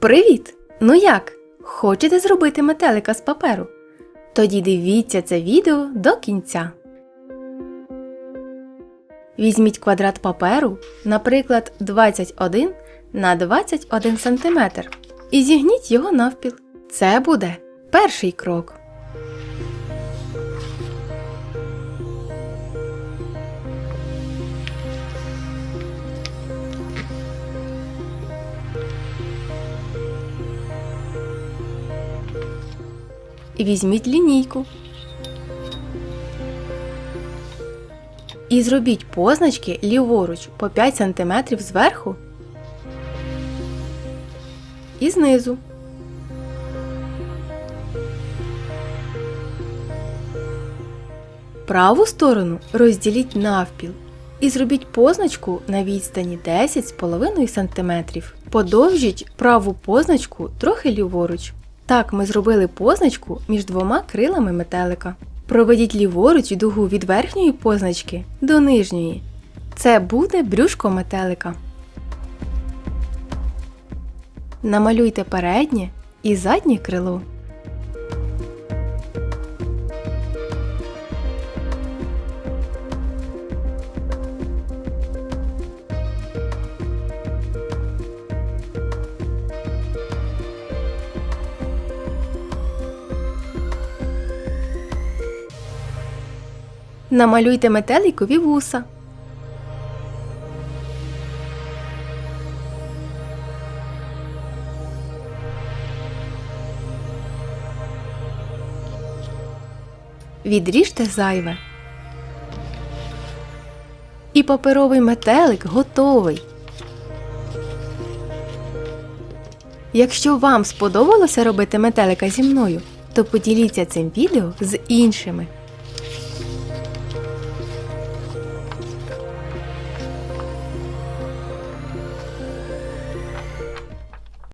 Привіт! Ну як? Хочете зробити метелика з паперу? Тоді дивіться це відео до кінця. Візьміть квадрат паперу, наприклад, 21 на 21 см, і зігніть його навпіл. Це буде перший крок. І візьміть лінійку. І зробіть позначки ліворуч по 5 см зверху і знизу. Праву сторону розділіть навпіл і зробіть позначку на відстані 10,5 см. Подовжіть праву позначку трохи ліворуч. Так ми зробили позначку між двома крилами метелика. Проведіть ліворуч дугу від верхньої позначки до нижньої. Це буде брюшко метелика. Намалюйте переднє і заднє крило. Намалюйте метеликові вуса. Відріжте зайве. І паперовий метелик готовий. Якщо вам сподобалося робити метелика зі мною, то поділіться цим відео з іншими.